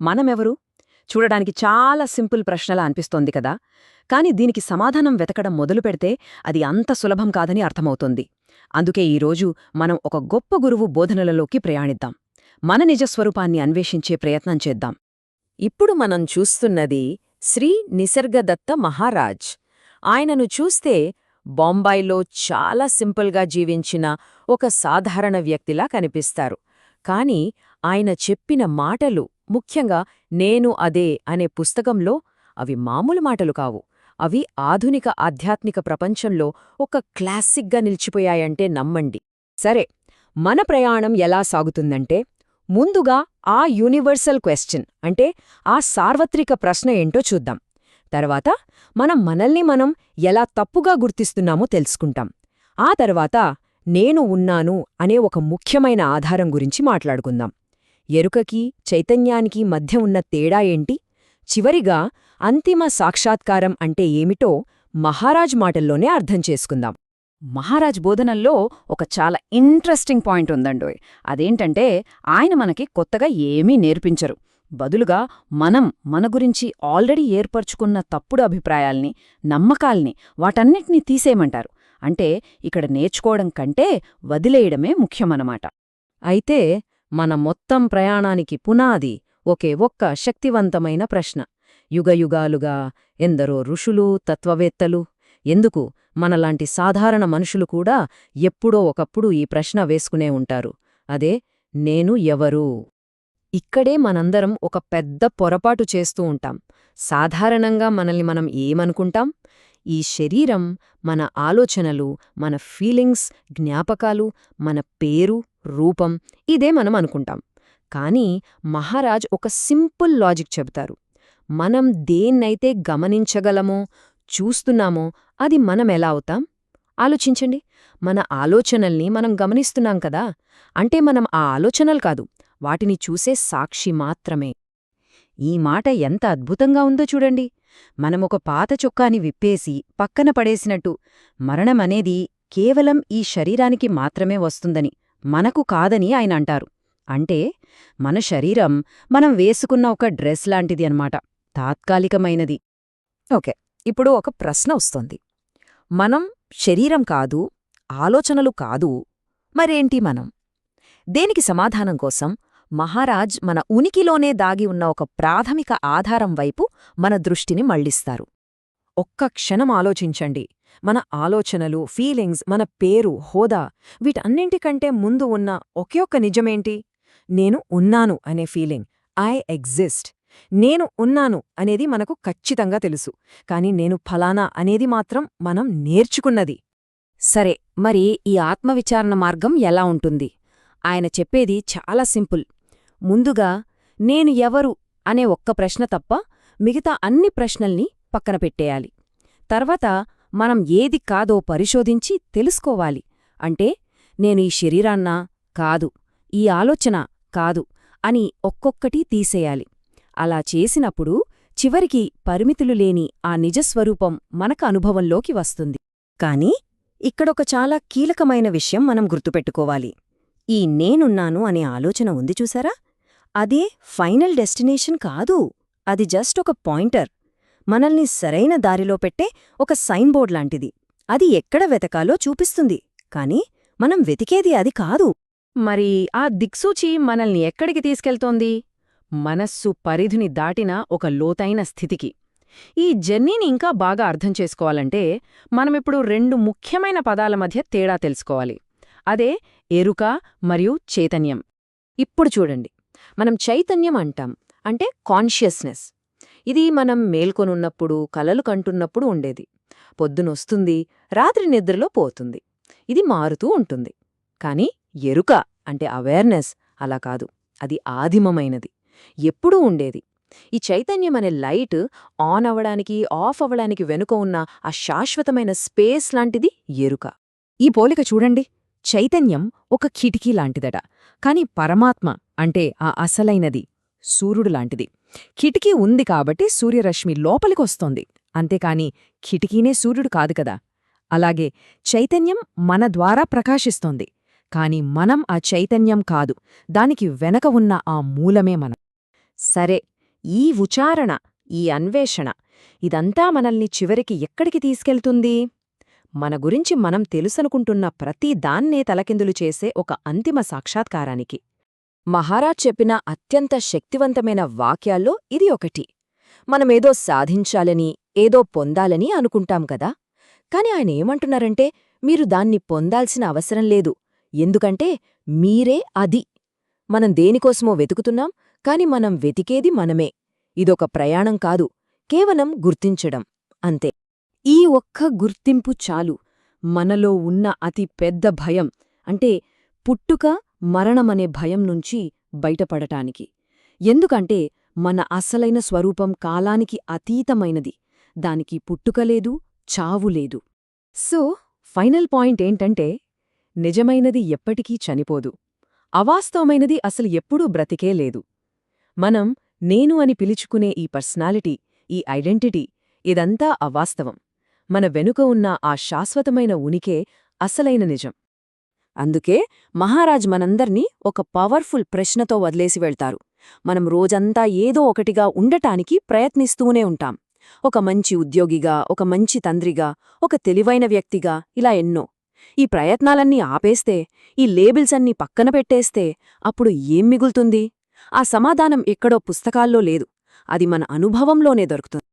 మనమెవరు? చూడడానికి చాలా సింపుల్ ప్రశ్నలా అనిపిస్తోంది కదా. కాని దీనికి సమాధానం వెతకడం మొదలు పెడితే అది అంత సులభం కాదని అర్థమవుతోంది. అందుకే ఈరోజు మనం ఒక గొప్ప గురువు బోధనలలోకి ప్రయాణిద్దాం. మన నిజస్వరూపాన్ని అన్వేషించే ప్రయత్నం చేద్దాం. ఇప్పుడు మనం చూస్తున్నది శ్రీ నిసర్గదత్త మహారాజ్. ఆయనను చూస్తే బొంబాయిలో చాలా సింపుల్గా జీవించిన ఒక సాధారణ వ్యక్తిలా కనిపిస్తారు. కాని ఆయన చెప్పిన మాటలు ముఖ్యంగా నేను అదే అనే పుస్తకంలో అవి మామూలు మాటలు కావు. అవి ఆధునిక ఆధ్యాత్మిక ప్రపంచంలో ఒక క్లాసిక్గా నిలిచిపోయాయంటే నమ్మండి. సరే మన ప్రయాణం ఎలా సాగుతుందంటే ముందుగా ఆ యూనివర్సల్ క్వశ్చన్ అంటే ఆ సార్వత్రిక ప్రశ్న ఏంటో చూద్దాం. తర్వాత మనం మనల్ని మనం ఎలా తప్పుగా గుర్తిస్తున్నామో తెలుసుకుంటాం. ఆ తర్వాత నేను ఉన్నాను అనే ఒక ముఖ్యమైన ఆధారం గురించి మాట్లాడుకుందాం. ఎరుకకి చైతన్యానికి మధ్య ఉన్న తేడా ఏంటి? చివరిగా అంతిమ సాక్షాత్కారం అంటే ఏమిటో మహారాజ్ మాటల్లోనే అర్థం చేసుకుందాం. మహారాజ్ బోధనల్లో ఒక చాలా ఇంట్రెస్టింగ్ పాయింట్ ఉందండోయ్. అదేంటంటే ఆయన మనకి కొత్తగా ఏమీ నేర్పించరు. బదులుగా మనం మన గురించి ఆల్రెడీ ఏర్పరచుకున్న తప్పుడు అభిప్రాయాల్ని నమ్మకాల్ని వాటన్నిటినీ తీసేయమంటారు. అంటే ఇక్కడ నేర్చుకోవడం కంటే వదిలేయడమే ముఖ్యమన్నమాట. అయితే మన మొత్తం ప్రయాణానికి పునాది ఒకే ఒక్క శక్తివంతమైన ప్రశ్న. యుగయుగాలుగా ఎందరో ఋషులు తత్వవేత్తలు ఎందుకు మనలాంటి సాధారణ మనుషులు కూడా ఎప్పుడో ఒకప్పుడు ఈ ప్రశ్న వేసుకునే ఉంటారు. అదే నేను ఎవరు? ఇక్కడే మనందరం ఒక పెద్ద పొరపాటు చేస్తూ ఉంటాం. సాధారణంగా మనల్ని మనం ఏమనుకుంటాం? ఈ శరీరం మన ఆలోచనలు మన ఫీలింగ్స్ జ్ఞాపకాలు మన పేరు రూపం ఇదే మనం అనుకుంటాం. కానీ మహారాజ్ ఒక సింపుల్ లాజిక్ చెబుతారు. మనం దేన్నైతే గమనించగలమో చూస్తున్నామో అది మనమెలా అవుతాం? ఆలోచించండి. మన ఆలోచనల్ని మనం గమనిస్తున్నాం కదా? అంటే మనం ఆ ఆలోచనలు కాదు వాటిని చూసే సాక్షి మాత్రమే. ఈ మాట ఎంత అద్భుతంగా ఉందో చూడండి. మనమొక పాత చొక్కాని విప్పేసి పక్కన పడేసినట్టు మరణమనేది కేవలం ఈ శరీరానికి మాత్రమే వస్తుందని. మనకు కాదని ఆయన అంటారు. అంటే మన శరీరం మనం వేసుకున్న ఒక డ్రెస్ లాంటిది అన్నమాట. తాత్కాలికమైనది. ఓకే ఇప్పుడు ఒక ప్రశ్న వస్తోంది. మనం శరీరం కాదు ఆలోచనలు కాదు మరేంటి మనం? దేనికి సమాధానం కోసం మహారాజ్ మన ఉనికిలోనే దాగి ఉన్న ఒక ప్రాథమిక ఆధారం వైపు మన దృష్టిని మళ్ళిస్తారు ఒక్క క్షణం ఆలోచించండి. మన ఆలోచనలు ఫీలింగ్స్ మన పేరు హోదా వీటన్నింటికంటే ముందు ఉన్న ఒకే ఒక్క నిజమేంటి? నేను ఉన్నాను అనే ఫీలింగ్ ఐ ఎగ్జిస్ట్ నేను ఉన్నాను అనేది మనకు ఖచ్చితంగా తెలుసు. కాని నేను ఫలానా అనేది మాత్రం మనం నేర్చుకున్నది. సరే మరి ఈ ఆత్మవిచారణ మార్గం ఎలా ఉంటుంది? ఆయన చెప్పేది చాలా సింపుల్. ముందుగా నేను ఎవరు అనే ఒక్క ప్రశ్న తప్ప మిగతా అన్ని ప్రశ్నల్ని పక్కన పెట్టేయాలి. తర్వాత మనం ఏది కాదో పరిశోధించి తెలుసుకోవాలి. అంటే నేను ఈ శరీరాన్నా కాదు ఈ ఆలోచన కాదు అని ఒక్కొక్కటి తీసేయాలి. అలా చేసినప్పుడు చివరికి పరిమితులు లేని ఆ నిజస్వరూపం మనకు అనుభవంలోకి వస్తుంది. కాని ఇక్కడొక చాలా కీలకమైన విషయం మనం గుర్తుపెట్టుకోవాలి. ఈ నేనున్నాను అనే ఆలోచన ఉంది చూసారా? అదే ఫైనల్ డెస్టినేషన్ కాదు అది జస్ట్ ఒక పాయింటర్. మనల్ని సరైన దారిలో పెట్టే ఒక సైన్ బోర్డ్ లాంటిది. అది ఎక్కడ వెతకాలో చూపిస్తుంది. కాని మనం వెతికేది అది కాదు. మరి ఆ దిక్సూచి మనల్ని ఎక్కడికి తీసుకెళ్తోంది? మనస్సు పరిధిని దాటిన ఒక లోతైన స్థితికి. ఈ జర్నీని ఇంకా బాగా అర్థం చేసుకోవాలంటే మనమిప్పుడు రెండు ముఖ్యమైన పదాల మధ్య తేడా తెలుసుకోవాలి. అదే ఎరుక మరియు చైతన్యం. ఇప్పుడు చూడండి. మనం చైతన్యం అంటాం. అంటే కాన్షియస్నెస్. ఇది మనం మేల్కొనున్నప్పుడు కలలు కంటున్నప్పుడు ఉండేది. పొద్దునొస్తుంది రాత్రి నిద్రలో పోతుంది. ఇది మారుతూ ఉంటుంది. కాని ఎరుక అంటే అవేర్నెస్ అలా కాదు. అది ఆదిమమైనది. ఎప్పుడూ ఉండేది. ఈ చైతన్యం అనే లైట్ ఆన్ అవడానికి ఆఫ్ అవడానికి వెనుక ఉన్న ఆ శాశ్వతమైన స్పేస్ లాంటిది ఎరుక. ఈ పోలిక చూడండి. చైతన్యం ఒక కిటికీ లాంటిదట. కాని పరమాత్మ అంటే ఆ అసలైనది. సూర్యుడు లాంటిది. కిటికీ ఉంది కాబట్టి సూర్యరశ్మి లోపలికొస్తోంది. అంతేకాని కిటికీనే సూర్యుడు కాదు కదా. అలాగే చైతన్యం మన ద్వారా ప్రకాశిస్తోంది. కాని మనం ఆ చైతన్యం కాదు. దానికి వెనక ఉన్న ఆ మూలమే మనం. సరే ఈ ఉచారణ ఈ అన్వేషణ ఇదంతా మనల్ని చివరికి ఎక్కడికి తీసుకెళ్తుంది? మన గురించి మనం తెలుసనుకుంటున్న ప్రతి దాన్నే తలకిందులు చేసే ఒక అంతిమ సాక్షాత్కారానికి. మహారాజ్ చెప్పిన అత్యంత శక్తివంతమైన వాక్యాల్లో ఇది ఒకటి. మనమేదో సాధించాలని ఏదో పొందాలని అనుకుంటాం కదా. కాని ఆయన ఏమంటున్నారంటే మీరు దాన్ని పొందాల్సిన అవసరం లేదు. ఎందుకంటే మీరే అది. మనం దేనికోసమో వెతుకుతున్నాం కాని మనం వెతికేది మనమే. ఇదొక ప్రయాణం కాదు కేవలం గుర్తించడం. అంతే. ఈ ఒక్క గుర్తింపు చాలు. మనలో ఉన్న అతి పెద్ద భయం అంటే పుట్టుక మరణమనే భయం నుంచి బయటపడటానికి. ఎందుకంటే మన అసలైన స్వరూపం కాలానికి అతీతమైనది. దానికి పుట్టుక లేదు లేదు. సో ఫైనల్ పాయింట్ ఏంటంటే నిజమైనది ఎప్పటికీ చనిపోదు. అవాస్తవమైనది అసలు ఎప్పుడూ బ్రతికే లేదు. మనం నేను అని పిలుచుకునే ఈ పర్సనాలిటీ ఈ ఐడెంటిటీ ఇదంతా అవాస్తవం. మన వెనుక ఉన్న ఆ శాశ్వతమైన ఉనికే అసలైన నిజం. అందుకే మహారాజ్ మనందర్నీ ఒక పవర్ఫుల్ ప్రశ్నతో వదిలేసి వెళ్తారు. మనం రోజంతా ఏదో ఒకటిగా ఉండటానికి ప్రయత్నిస్తూనే ఉంటాం. ఒక మంచి ఉద్యోగిగా ఒక మంచి తండ్రిగా ఒక తెలివైన వ్యక్తిగా ఇలా ఎన్నో. ఈ ప్రయత్నాలన్నీ ఆపేస్తే ఈ లేబిల్స్ అన్నీ పక్కన పెట్టేస్తే అప్పుడు ఏం మిగులుతుంది? ఆ సమాధానం ఎక్కడో పుస్తకాల్లో లేదు. అది మన అనుభవంలోనే దొరుకుతుంది.